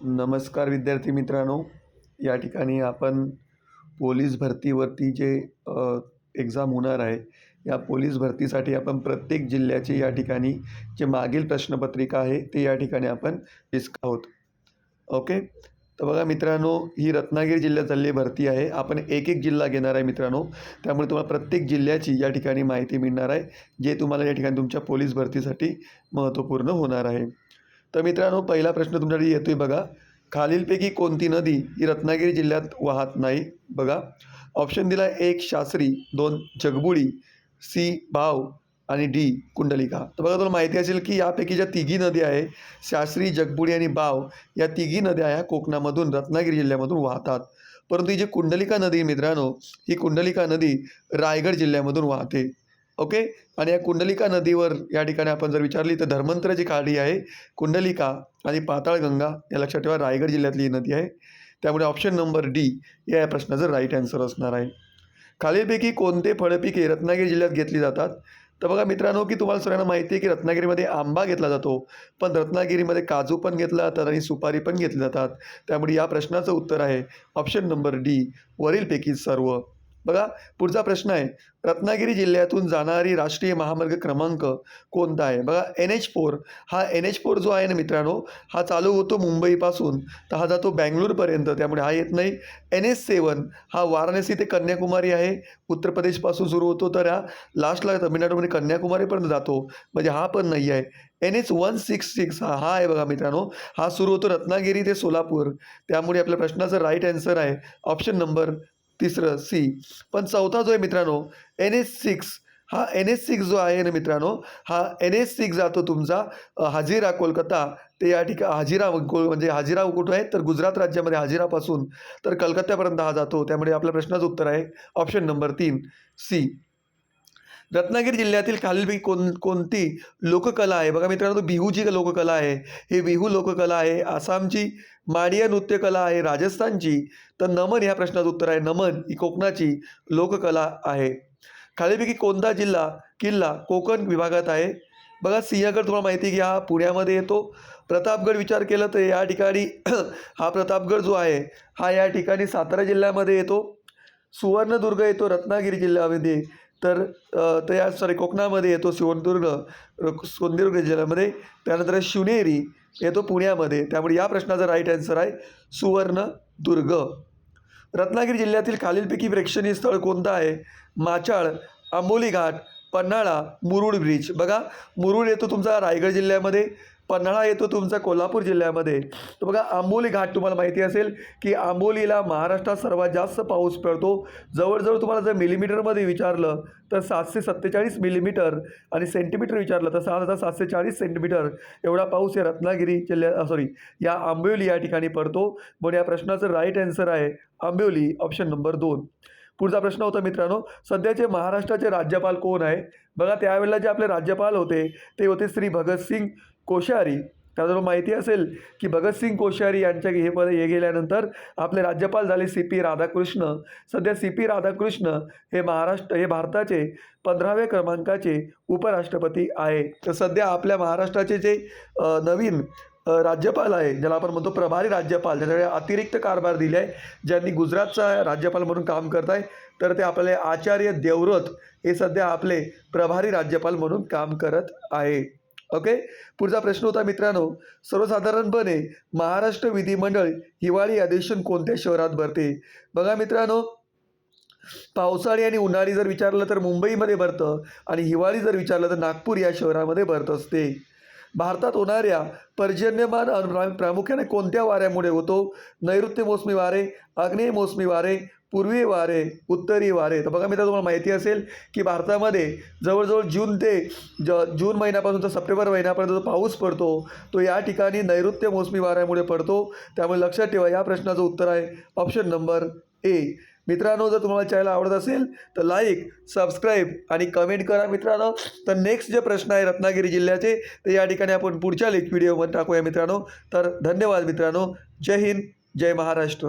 नमस्कार विद्यार्थी मित्रांनो. या ठिकाणी आपण पोलीस भरतीवरती जे एक्झाम होणार आहे या पोलीस भरतीसाठी आपण प्रत्येक जिल्ह्याचे या ठिकाणी जे मागील प्रश्नपत्रिका आहे ते या ठिकाणी आपण डिस्क आहोत. ओके? तर बघा मित्रांनो ही रत्नागिरी जिल्ह्यात झालेली भरती आहे. आपण एक एक जिल्हा घेणार आहे मित्रांनो. त्यामुळे तुम्हाला प्रत्येक जिल्ह्याची या ठिकाणी माहिती मिळणार आहे जे तुम्हाला या ठिकाणी तुमच्या पोलीस भरतीसाठी महत्त्वपूर्ण होणार आहे. तर मित्रांनो पहिला प्रश्न तुमच्याकडे येतोय बघा. खालीलपैकी कोणती नदी ही रत्नागिरी जिल्ह्यात वाहत नाही बघा. ऑप्शन दिला एक शास्त्री दोन जगबुडी सी भाव आणि डी कुंडलिका. तर बघा तुला माहिती असेल की यापैकी ज्या तिघी नद्या आहे शास्त्री जगबुडी आणि बाव या तिघी नद्या ह्या कोकणामधून रत्नागिरी जिल्ह्यामधून वाहतात. परंतु ही जी कुंडलिका नदी आहे मित्रांनो ही कुंडलिका नदी रायगड जिल्ह्यामधून वाहते. ओके? आणि या कुंडलिका नदीवर या ठिकाणी आपण जर विचारली तर धर्मंतराची खाडी आहे कुंडलिका आणि पाताळगंगा या लक्षात ठेवा रायगड जिल्ह्यातली ही नदी आहे. त्यामुळे ऑप्शन नंबर डी या प्रश्नाचं राईट आन्सर असणार आहे. खालीलपैकी कोणते फळपिके रत्नागिरी जिल्ह्यात घेतली जातात? तर बघा मित्रांनो की तुम्हाला सगळ्यांना माहिती आहे की रत्नागिरीमध्ये आंबा घेतला जातो पण रत्नागिरीमध्ये काजू पण घेतला जातात आणि सुपारी पण घेतली जातात. त्यामुळे या प्रश्नाचं उत्तर आहे ऑप्शन नंबर डी वरीलपैकी सर्व. बघा पुढचा प्रश्न आहे. रत्नागिरी जिल्ह्यातून जाणारी राष्ट्रीय महामार्ग क्रमांक कोणता आहे? बघा एन एच फोर हा एन एच फोर जो आहे ना मित्रांनो हा चालू होतो मुंबईपासून. तर हा जातो बँगलोरपर्यंत. त्यामुळे हा येत नाही. एन एच सेवन हा वाराणसी ते कन्याकुमारी आहे. उत्तर प्रदेशपासून सुरू होतो. तर हा लास्टला तमिळनाडूमध्ये कन्याकुमारीपर्यंत जातो. म्हणजे हा पण नाही आहे. N H one six six हा हा आहे बघा मित्रांनो. हा सुरू होतो रत्नागिरी ते सोलापूर. त्यामुळे आपल्या प्रश्नाचं राईट आन्सर आहे. ऑप्शन नंबर तिसरं सी. पण चौथा जो आहे मित्रांनो एन एस सिक्स हा एन एस सिक्स जो आहे ना मित्रांनो हा एन एस सिक्स जातो तुमचा हाजिरा कोलकाता. ते या ठिकाणी हाजिरा म्हणजे हाजिरा कुठं आहे तर गुजरात राज्यामध्ये हाजिरापासून तर कलकत्त्यापर्यंत हा जातो. त्यामुळे आपल्या प्रश्नाचं उत्तर आहे ऑप्शन नंबर तीन सी. रत्नागिरी जिल्ह्यातील खालीलपैकी कोण कोणती लोककला आहे? बघा मित्रांनो बिहूची लोककला आहे. ही बिहू लोककला आहे. आसामची माडिया नृत्यकला आहे. राजस्थानची तर नमन ह्या प्रश्नाचं उत्तर आहे. नमन ही कोकणाची लोककला आहे. खालीलपैकी कोणता जिल्हा किल्ला कोकण विभागात आहे? बघा सिंहगड तुम्हाला माहिती आहे की हा पुण्यामध्ये येतो. प्रतापगड विचार केला तर या ठिकाणी हा प्रतापगड जो आहे हा या ठिकाणी सातारा जिल्ह्यामध्ये येतो. सुवर्णदुर्ग येतो रत्नागिरी जिल्ह्यामध्ये. तर तर या सॉरी कोकणामध्ये येतो सिवनदुर्ग र- सिंधुदुर्ग जिल्ह्यामध्ये त्यानंतर शिवनेरी येतो पुण्यामध्ये. त्यामुळे या प्रश्नाचा राईट आन्सर आहे सुवर्णदुर्ग. रत्नागिरी जिल्ह्यातील खालीलपैकी प्रेक्षणीय स्थळ कोणतं आहे? माचाळ आंबोली घाट पन्हाळा मुरुड ब्रिज. बघा मुरुड येतो तुमचा रायगड जिल्ह्यामध्ये पन्हाळा येतो तुमचा कोल्हापूर जिल्ह्यामध्ये. तर बघा आंबोली घाट तुम्हाला माहिती असेल की आंबोलीला महाराष्ट्रात सर्वात जास्त पाऊस पडतो. जवळजवळ तुम्हाला जर मिलीमीटरमध्ये विचारलं तर सातशे सत्तेचाळीस मिलीमीटर आणि सेंटीमीटर विचारलं तर सात हजार सातशे चाळीस सेंटीमीटर एवढा पाऊस या रत्नागिरी जिल्ह्या सॉरी या आंबोली या ठिकाणी पडतो. म्हणून या प्रश्नाचं राईट आन्सर आहे आंबोली ऑप्शन नंबर दोन. पुढचा प्रश्न होता मित्रांनो सध्याचे महाराष्ट्राचे राज्यपाल कोण आहे? बघा त्यावेळेला जे आपले राज्यपाल होते ते होते श्री भगतसिंग कोश्यारी. त्याबद्दल माहिती असेल की भगतसिंग कोश्यारी यांच्या हे पद हे गेल्यानंतर आपले राज्यपाल झाले सी पी राधाकृष्ण. सध्या सी पी राधाकृष्ण हे महाराष्ट्र हे भारताचे पंधराव्या क्रमांकाचे उपराष्ट्रपती आहे. तर सध्या आपल्या महाराष्ट्राचे जे नवीन राज्यपाल आहे ज्याला आपण म्हणतो प्रभारी राज्यपाल त्याच्याकडे अतिरिक्त कारभार दिले आहे ज्यांनी गुजरातचा राज्यपाल म्हणून काम करत आहे तर ते आपले आचार्य देवव्रत हे सध्या आपले प्रभारी राज्यपाल म्हणून काम करत आहे. ओके? पुढचा प्रश्न होता मित्रांनो सर्वसाधारणपणे महाराष्ट्र विधिमंडळ हिवाळी अधिवेशन कोणत्या शहरात भरते? बघा मित्रांनो पावसाळी आणि उन्हाळी जर विचारलं तर मुंबईमध्ये भरतं आणि हिवाळी जर विचारलं तर नागपूर या शहरामध्ये भरत असते. भारतात होणाऱ्या पर्जन्यमान अनु- प्रामुख्याने कोणत्या वाऱ्यामुळे होतो? नैऋत्य मोसमी वारे आग्नेय मोसमी वारे पूर्वी वारे उत्तरी वारे. तर बघा मित्र तुम्हाला माहिती असेल की भारतामध्ये जवळजवळ जून ते ज जून महिन्यापासून तर सप्टेंबर महिन्यापर्यंत जो पाऊस पडतो तो या ठिकाणी नैऋत्य मोसमी वाऱ्यामुळे पडतो. त्यामुळे लक्षात ठेवा या प्रश्नाचं उत्तर आहे ऑप्शन नंबर ए मित्रांनो जर तुम्हाला चॅनल आवडत असेल तर लाईक सबस्क्राईब आणि कमेंट करा मित्रांनो. तर नेक्स्ट जे प्रश्न आहे रत्नागिरी जिल्ह्याचे ते या ठिकाणी आपण पुढच्या लेख व्हिडिओमध्ये टाकूया मित्रांनो. तर धन्यवाद मित्रांनो. जय हिंद जय महाराष्ट्र.